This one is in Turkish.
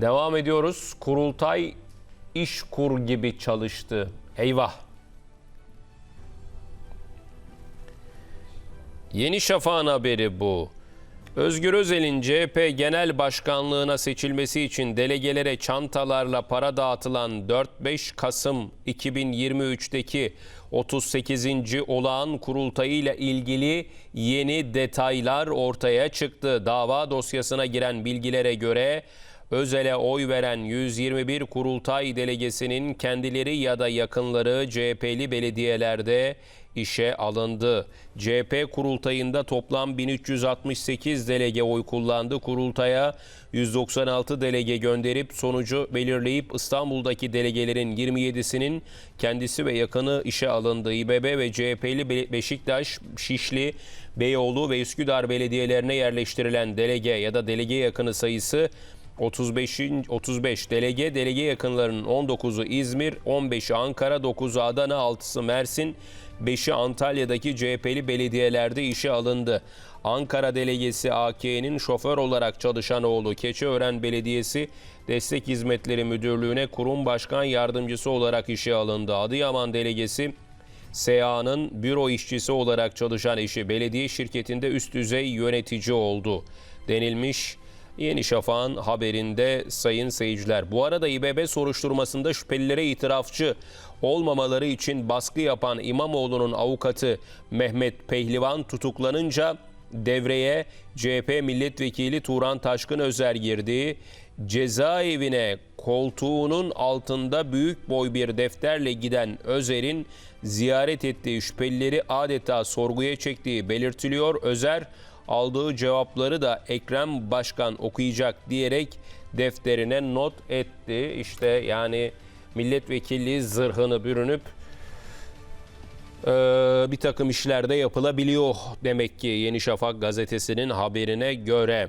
Devam ediyoruz. Kurultay iş kur gibi çalıştı. Eyvah. Yeni Şafak'ın haberi bu. Özgür Özel'in CHP Genel Başkanlığına seçilmesi için delegelere çantalarla para dağıtılan 4-5 Kasım 2023'teki 38. olağan kurultayıyla ilgili yeni detaylar ortaya çıktı. Dava dosyasına giren bilgilere göre Özel'e oy veren 121 kurultay delegesinin kendileri ya da yakınları CHP'li belediyelerde işe alındı. CHP kurultayında toplam 1368 delege oy kullandı. Kurultaya 196 delege gönderip sonucu belirleyip İstanbul'daki delegelerin 27'sinin kendisi ve yakını işe alındı. İBB ve CHP'li Be- Beşiktaş, Şişli, Beyoğlu ve Üsküdar belediyelerine yerleştirilen delege ya da delege yakını sayısı 35. 35 delege delege yakınlarının 19'u İzmir, 15'i Ankara, 9'u Adana, 6'sı Mersin, 5'i Antalya'daki CHP'li belediyelerde işe alındı. Ankara delegesi AK'nin şoför olarak çalışan oğlu Keçiören Belediyesi Destek Hizmetleri Müdürlüğü'ne kurum başkan yardımcısı olarak işe alındı. Adıyaman delegesi SEA'nın büro işçisi olarak çalışan eşi belediye şirketinde üst düzey yönetici oldu denilmiş. Yeni Şafak'ın haberinde sayın seyirciler. Bu arada İBB soruşturmasında şüphelilere itirafçı olmamaları için baskı yapan İmamoğlu'nun avukatı Mehmet Pehlivan tutuklanınca devreye CHP milletvekili Turan Taşkın Özer girdi. Cezaevine koltuğunun altında büyük boy bir defterle giden Özer'in ziyaret ettiği şüphelileri adeta sorguya çektiği belirtiliyor. Özer aldığı cevapları da Ekrem Başkan okuyacak diyerek defterine not etti. İşte yani milletvekilliği zırhını bürünüp eee, bir takım işlerde yapılabiliyor demek ki Yeni Şafak gazetesinin haberine göre.